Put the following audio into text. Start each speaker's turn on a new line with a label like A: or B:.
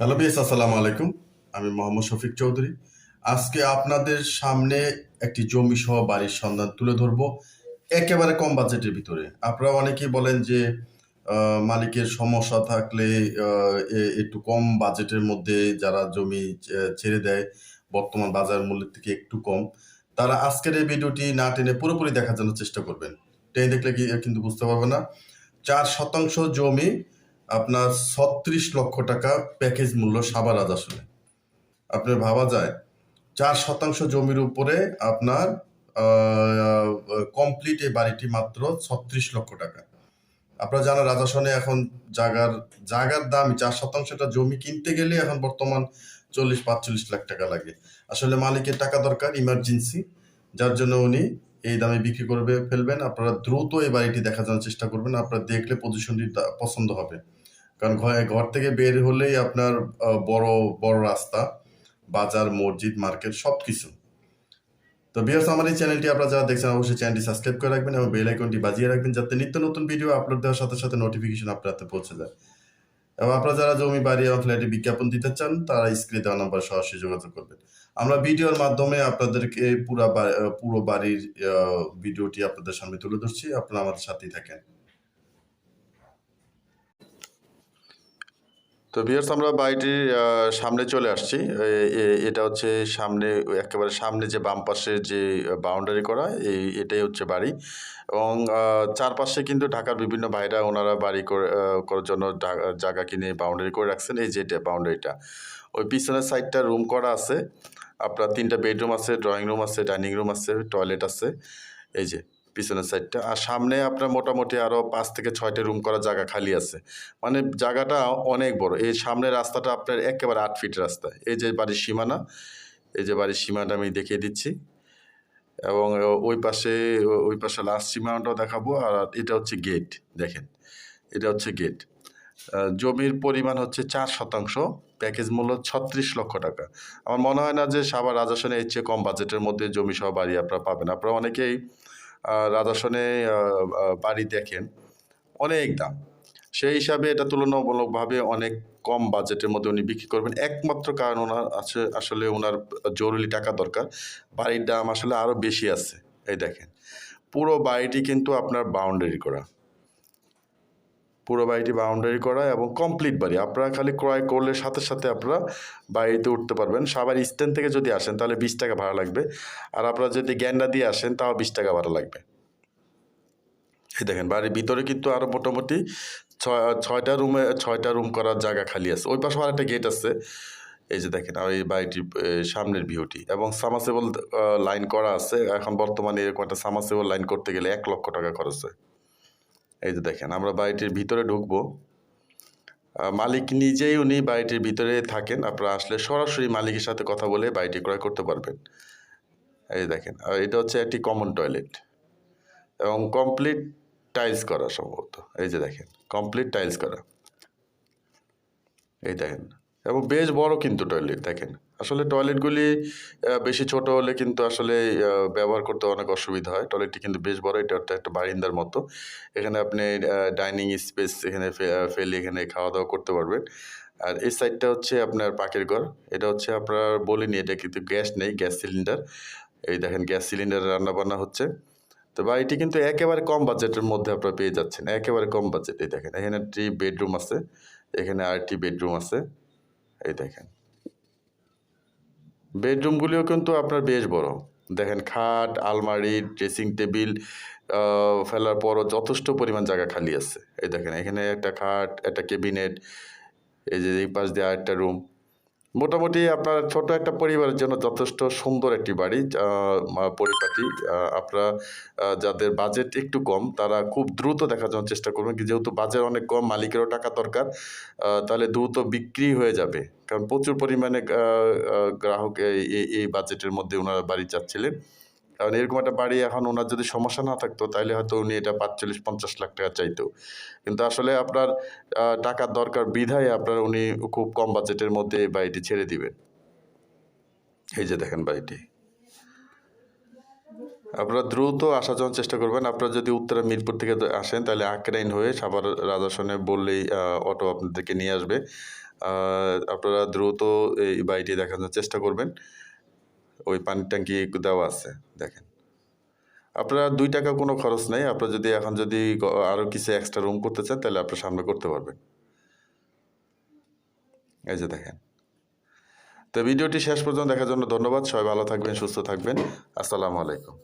A: Hello BS আসসালামু আলাইকুম। আমি মোহাম্মদ শফিক চৌধুরী। আজকে আপনাদের সামনে একটি জমি সহ বাড়ির সন্ধান তুলে ধরব, একেবারে কম বাজেটের ভিতরে। আপনারা অনেকেই বলেন যে মালিকের সমস্যা থাকলে একটু কম বাজেটের মধ্যে যারা জমি ছেড়ে দেয়, বর্তমান বাজার মূল্যের থেকে একটু কম, তারা আজকের এই ভিডিওটি না টেনে পুরোপুরি দেখার জন্য চেষ্টা করবেন। টেনে দেখলে কিন্তু বুঝতে পারবে না। চার শতাংশ জমি আপনার ছত্রিশ লক্ষ টাকা প্যাকেজ মূল্য সাবার আসলে। আপনার ভাবা যায়, চার শতাংশ জমির উপরে আপনার কমপ্লিট এই বাড়িটি মাত্র ছত্রিশ লক্ষ টাকা। আপনারা জানেন রাজাসনে এখন জাগার জাগার দাম, চার শতাংশটা জমি কিনতে গেলে এখন বর্তমান চল্লিশ, পাঁচচল্লিশ লাখ টাকা লাগে। আসলে মালিকের টাকা দরকার ইমার্জেন্সি যার জন্য উনি এই দামে বিক্রি করবে, ফেলবেন। আপনারা দ্রুত এই বাড়িটি দেখার জন্য চেষ্টা করবেন। আপনারা দেখলে পজিশনটি পছন্দ হবে। কারণ ঘরে ঘর থেকে বের হলেই আপনার বড় বড় রাস্তা, বাজার, মসজিদ, মার্কেট সব কিছু তো বিয়ার্স আমার এই চ্যানেলটি আপনারা যারা দেখছেন, অবশ্যই চ্যানেলটি সাবস্ক্রাইব করে রাখবেন এবং বেল আইকনটি বাজিয়ে রাখবেন, যাতে নিত্য নতুন ভিডিও আপলোড দেওয়ার সাথে সাথে নোটিফিকেশন আপনার হাতে পৌঁছে যায়। এবং আপনারা যারা জমি বাড়ি এবং ফ্ল্যাটে বিজ্ঞাপন দিতে চান, তারা স্ক্রিনে দেওয়া নাম্বার সরাসরি যোগাযোগ করবেন। আমরা ভিডিওর মাধ্যমে আপনাদেরকে পুরা পুরো বাড়ির ভিডিওটি আপনাদের সামনে তুলে ধরছি। আপনারা আমাদের সাথেই থাকেন। তো ভিউয়ার্স আমরা বাড়িটির সামনে চলে আসছি। এটা হচ্ছে সামনে, একেবারে সামনে যে বাম পাশে যে বাউন্ডারি করা, এই, এটাই হচ্ছে বাড়ি। এবং চারপাশে কিন্তু ঢাকার বিভিন্ন ভাইরা ওনারা বাড়ি করে করার জন্য জায়গা কিনে বাউন্ডারি করে রাখছেন, এই যে এটা বাউন্ডারিটা ওই পিছনের সাইডটা রুম করা আছে। আপনার তিনটা বেডরুম আছে ড্রয়িং রুম আছে ডাইনিং রুম আছে টয়লেট আছে, এই যে। পিছনের সাইডটা আর সামনে আপনার মোটামুটি আরও পাঁচ থেকে ছয়টা রুম করা জায়গা খালি আছে। মানে জায়গাটা অনেক বড়। এই সামনের রাস্তাটা আপনার একেবারে আট ফিট রাস্তা। এই যে বাড়ির সীমানা, এই যে বাড়ির সীমাটা আমি দেখিয়ে দিচ্ছি। এবং ওই পাশে ওই পাশে লাস্ট সীমানাটাও দেখাবো। আর এটা হচ্ছে গেট দেখেন। এটা হচ্ছে গেট জমির পরিমাণ হচ্ছে চার শতাংশ। প্যাকেজ মূল্য ছত্রিশ লক্ষ টাকা। আমার মনে হয় না যে সাবার রাজাসনে এর চেয়ে কম বাজেটের মধ্যে জমি সহ বাড়ি আপনারা পাবেন। আপনারা অনেকেই রাজাসনে বাড়ি দেখেন, অনেক দাম। সেই হিসাবে এটা তুলনামূলকভাবে অনেক কম বাজেটের মধ্যে উনি বিক্রি করবেন। একমাত্র কারণ ওনার আছে, আসলে ওনার জরুরি টাকা দরকার। বাড়ির দাম আসলে আরও বেশি আছে, এই দেখেন। পুরো বাড়িটি কিন্তু আপনার বাউন্ডারি করা। পুরো বাড়িটি বাউন্ডারি করা এবং কমপ্লিট বাড়ি। আপনারা খালি ক্রয় করলে সাথে সাথে আপনারা বাড়িতে উঠতে পারবেন। সাবার স্ট্যান্ড থেকে যদি আসেন, তাহলে বিশ টাকা ভাড়া লাগবে। আর আপনারা যদি গ্যান্ডা দিয়ে আসেন, তাও বিশ টাকা ভাড়া লাগবে। এই দেখেন, বাড়ির ভিতরে কিন্তু আরও মোটামুটি ছয়, ছয়টা রুমে ছয়টা রুম করার জায়গা খালি আছে। ওই পাশে আরেকটা গেট আছে। এই যে দেখেন আর এই বাড়িটির সামনের ভিউটি এবং সামাসেবল লাইন করা আছে। এখন বর্তমানে এরকম একটা সামাসেবল লাইন করতে গেলে এক লক্ষ টাকা খরচ হয়। এই যে দেখেন, আমরা বাড়িটির ভিতরে ঢুকবো। মালিক নিজেই উনি বাড়িটির ভিতরে থাকেন। আপনারা আসলে সরাসরি মালিকের সাথে কথা বলে বাড়িটি ক্রয় করতে পারবেন। এই যে দেখেন আর এটা হচ্ছে একটি কমন টয়লেট এবং কমপ্লিট টাইলস করা সম্ভবত। এই যে দেখেন কমপ্লিট টাইলস করা। এই দেখেন এবং বেশ বড় কিন্তু টয়লেট দেখেন। আসলে টয়লেটগুলি বেশি ছোট হলে কিন্তু আসলে ব্যবহার করতে অনেক অসুবিধা হয়। টয়লেটটি কিন্তু বেশ বড়, এটা একটা একটা বারিন্দার মতো। এখানে আপনি ডাইনিং স্পেস এখানে ফেলে এখানে খাওয়া দাওয়া করতে পারবেন। আর এই সাইডটা হচ্ছে আপনার পাকের ঘর। এটা হচ্ছে আপনার বলিনি, এটা কিন্তু গ্যাস নেই, গ্যাস সিলিন্ডার এই দেখেন, গ্যাস সিলিন্ডার রান্না বান্না হচ্ছে। তো বাড়িটি কিন্তু একেবারে কম বাজেটের মধ্যে আপনারা পেয়ে যাচ্ছেন। একেবারে কম বাজেট, এই দেখেন। এখানে একটি বেডরুম আছে, এখানে আরেকটি বেডরুম আছে। এই দেখেন। বেডরুমগুলিও কিন্তু আপনার বেশ বড়। দেখেন খাট, আলমারি, ড্রেসিং টেবিল ফেলার পরও যথেষ্ট পরিমাণ জায়গা খালি আছে। এই দেখেন, এখানে একটা খাট, একটা ক্যাবিনেট, এই যে এই পাশ দিয়ে আরেকটা রুম। মোটামুটি আপনার ছোট একটা পরিবারের জন্য যথেষ্ট সুন্দর একটি বাড়ি পরিপাটি। আপনারা যাদের বাজেট একটু কম, তারা খুব দ্রুত দেখার জন্য চেষ্টা করবেন যেহেতু বাজেট অনেক কম, মালিকেরও টাকা দরকার তাহলে দ্রুত বিক্রি হয়ে যাবে। কারণ প্রচুর পরিমাণে গ্রাহক এই বাজেটের মধ্যে ওনারা বাড়ি চাচ্ছিলেন। কারণ এরকম একটা বাড়ি এখন ওনার যদি সমস্যা না থাকতো তাহলে হয়তো উনি এটা পাঁচচল্লিশ, পঞ্চাশ লাখ টাকা চাইতো। কিন্তু আসলে আপনার টাকার দরকার বিধায় আপনার উনি খুব কম বাজেটের মধ্যে এই বাড়িটি ছেড়ে দিবেন। এই যে দেখেন বাড়িটি। আপনারা দ্রুত আসার জন্য চেষ্টা করবেন। আপনারা যদি উত্তরা মিরপুর থেকে আসেন তাহলে আক্রাইন হয়ে সাভার রাজাসনে বললেই অটো আপনাদেরকে নিয়ে আসবে। আপনারা দ্রুত এই বাড়িটি দেখানোর চেষ্টা করবেন। ওই পানি ট্যাঙ্কি দেওয়া আছে, দেখেন। আপনার দুই টাকা কোনো খরচ নেই, আপনার যদি এখন যদি আরও কিছু এক্সট্রা রুম করতে চান, তাহলে আপনার সামনে করতে পারবেন। এই যে দেখেন। তো ভিডিওটি শেষ পর্যন্ত দেখার জন্য ধন্যবাদ, সবাই ভালো থাকবেন, সুস্থ থাকবেন। আসসালামু আলাইকুম।